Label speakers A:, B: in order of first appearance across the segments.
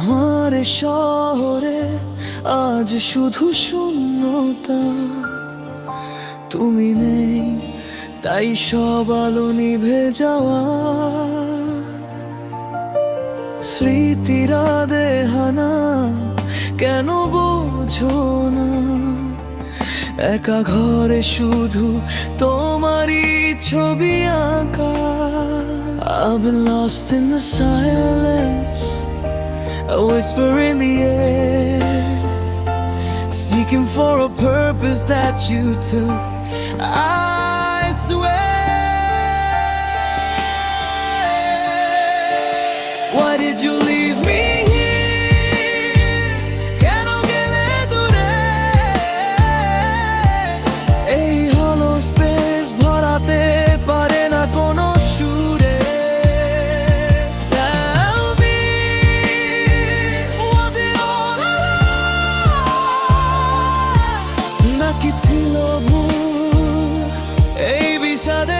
A: আমার শহরে আজ শুধু শূন্যতা। তুমি নেই, তাই সব আলো নিভে যাওয়া। স্মৃতিরা দেহানা কেন বোঝো না? একা ঘরে শুধু তোমারই ছবি আঁকা। I've been lost in the silence A whisper in the air Seeking for a purpose that you took. I swear. Why did you leave নাকি ছিল ভুল এই বিষাদের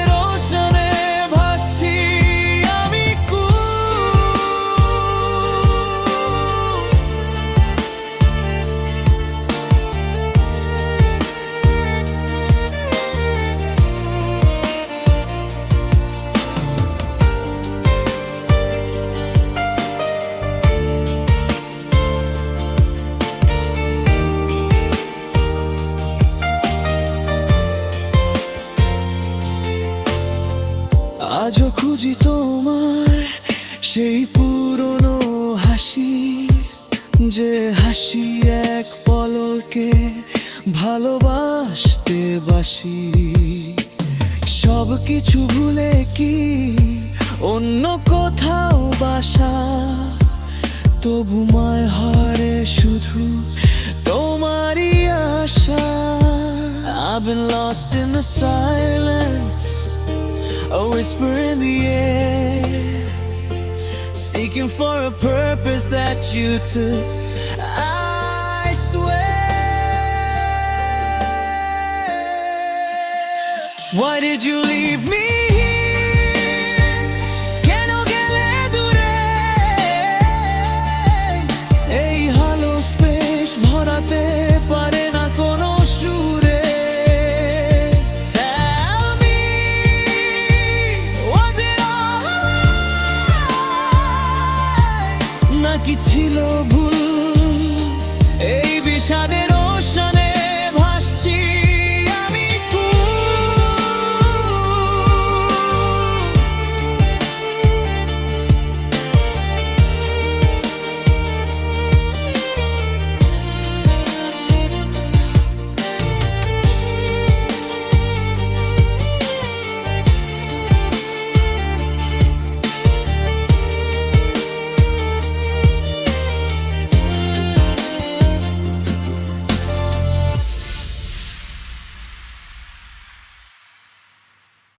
A: আজও খুঁজি তোমার সেই পুরনো হাসি, যে হাসি এক পলকে ভালোবাসতে বাসি। সব কিছু ভুলে কি অন্য কোথাও বাসা? তবু মায় হারে শুধু তোমারই আশা। I've been lost in the silence A whisper in the air Seeking for a purpose that you took I swear Why did you leave me here? কেন গেলে দূরে? এই hollow space ভরাতে ছিল ভুল। এই বিষাদে